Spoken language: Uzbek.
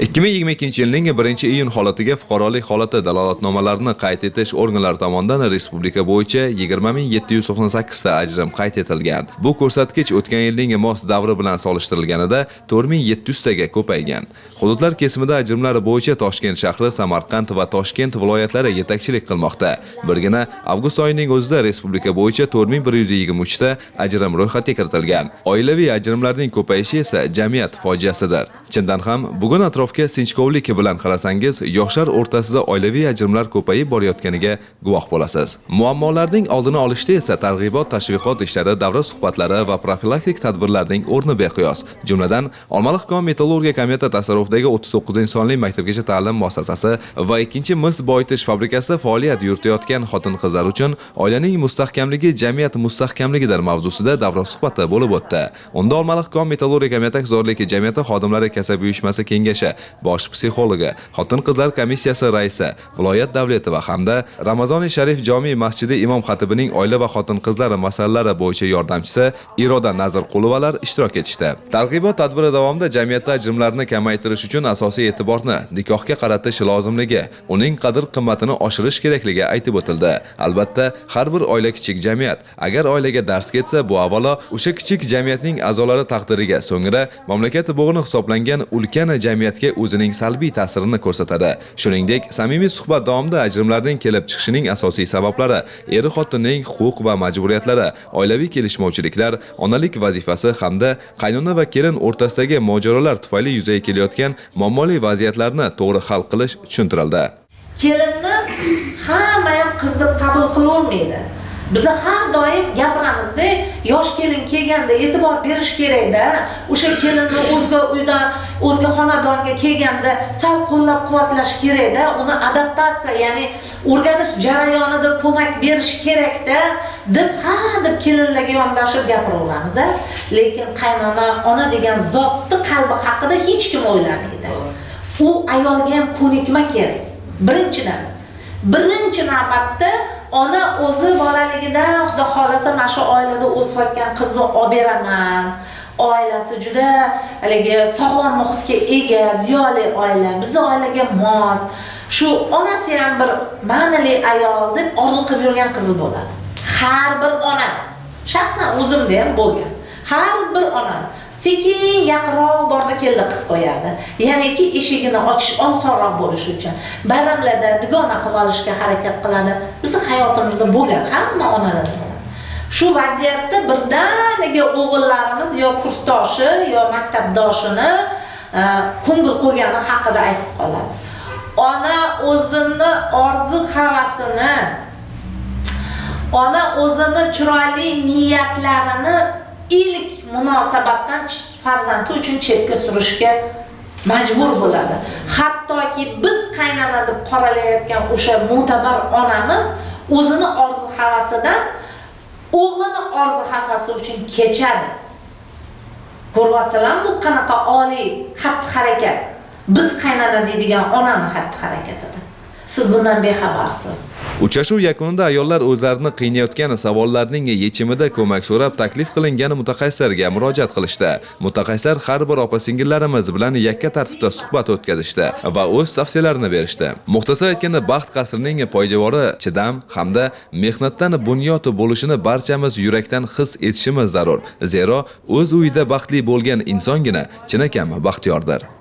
2022 yilning 1-iyun holatiga fuqarolik holati dalolatnomalarini qayd etish organlari tomonidan respublika bo'yicha 20798 ta ajrim qayd etilgan. Bu ko'rsatkich o'tgan yilning mos davri bilan solishtirilganida 4700 taga ko'paygan. Hududlar kesimida ajrimlar bo'yicha Toshkent shahri, Samarqand va Toshkent viloyatlari yetakchilik qilmoqda. Birgina avgust oyining o'zida respublika bo'yicha 4123 ta ajrim ro'yxatga kiritilgan. Oilaviy ajrimlarning ko'payishi esa jamiyat fojiasidir. Chindan ham bugun atrofga sinchkovlik bilan qarasangiz, yoshlar o'rtasida oilaviy ajrimlar ko'payib borayotganiga guvoh bo'lasiz. Muammolarning oldini olishda esa targ'ibot, tashviqot ishlari, davra suhbatlari va profilaktik tadbirlarning o'rni beqiyos. Jumladan, Olmaliq kon metallurgiya komiteti tasarrufidagi 39 sonli maktabgacha ta'lim muassasasi va ikkinchi mis boyitish fabrikasida faoliyat yuritayotgan xotin-qizlar uchun oilaning mustahkamligi jamiyat mustahkamligidir mavzusida davra suhbati bo'lib o'tdi. Unda Olmaliq kon metallurgiya komiteti zorligi jamiyati xodimlari kasaba uyushmasi kengashi bosh psixologi, xotin-qizlar komissiyasi raisi, viloyat davletova va hamda Ramazoni Sharif jome masjidi imom xatibining oila va xotin-qizlar masalalari bo'yicha yordamchisi Iroda nazirqulovalar ishtirok etishdi. Targ'ibot tadbiri davomida jamiyatda ajrimlarni kamaytirish uchun asosiy e'tiborni nikohga qaratish lozimligi, uning qadr-qimmatini oshirish kerakligi aytib o'tildi. Albatta, har bir oila kichik jamiyat. Agar oilaga dars ketsa, bu avvalo o'sha kichik jamiyatning a'zolari taqdiriga, so'ngra mamlakat bug'ini hisoblangan ulkan jamiyatga o'zining salbiy ta'sirini ko'rsatadi. Shuningdek, samimiy suhbat davomida ajrimlarning kelib chiqishining asosiy sabablari er xotinning huquq va majburiyatlari, oilaviy kelishmovchiliklar, onalik vazifasi hamda qaynona va kelin o'rtasidagi mojarolar tufayli yuzaga kelayotgan muammoli vaziyatlarni to'g'ri hal qilish tushuntirildi. kelinni hamma ham qiz deb qabul qilavermaydi biza har doim gapiramiz yosh kelin kelganda e'tibor berish kerakda. O'sha kelinni o'zga uydan o'zga xonadonga kelganda sal qo'llab quvvatlash kerakda. Uni adaptatsiya ya'ni o'rganish jarayonida ko'mak berish kerakda deb ha deb kelinlarga yondashib gapiraveramiz lekin qaynona ona degan zotni qalbi haqida hech kim o'ylamaydi. U ayolga ham ko'nikma kerak. Birinchidan birinchi navbatda ona o'zi bolaligidan xudo xohlasa mana shu oilada o'sayotgan qizni olib beraman. Oilasi juda haligi sog'lom muhitga ega ziyoli oila. Bizni oilaga mos. Shu onasi ham bir ma'nili ayol deb orzu qilib yurgan qizi bo'ladi. Har bir ona shaxsan o'zimda ham bo'lgan. Har bir ona sekin yaqinroq bordi keldi qilib qo'yadi. Ya'niki eshigini ochish osonroq bo'lishi uchun bayramlarda dugona qilib olishga harakat qiladi. Bizni hayotimizda bo'lgan hamma onalarda shu vaziyatda birdaniga o'g'illarimiz yo kursdoshi yo maktabdoshini e, ko'ngil qo'ygani haqida aytib qoladi. Ona o'zini orzu havasini ona o'zini chiroyli niyatlarini ilk munosabatdan farzandi uchun chetga surishga majbur bo'ladi. Hattoki biz qaynona deb qoralayotgan o'sha mo'tabar onamiz o'zini orzu havasidan o'g'lini orzu havasi uchun kechadi. Ko'ryapsizlarmi bu qanaqa oliy xatti harakat biz qaynona deydigan onani xatti harakatida siz bundan bexabarsiz. Uchrashuv yakunida ayollar o'zlarini qiynayotgan savollarning yechimida ko'mak so'rab taklif qilingan mutaxassislarga murojaat qilishdi. Mutaxassislar har bir opa-singillarimiz bilan yakka tartibda suhbat o'tkazishdi va o'z tavsiyalarini berishdi. Muxtasar aytganda baxt qasrining poydevori chidam hamda mehnatdan bunyod bo'lishini barchamiz yurakdan his etishimiz zarur. Zero o'z uyida baxtli bo'lgan insongina chinakam baxtiyordir.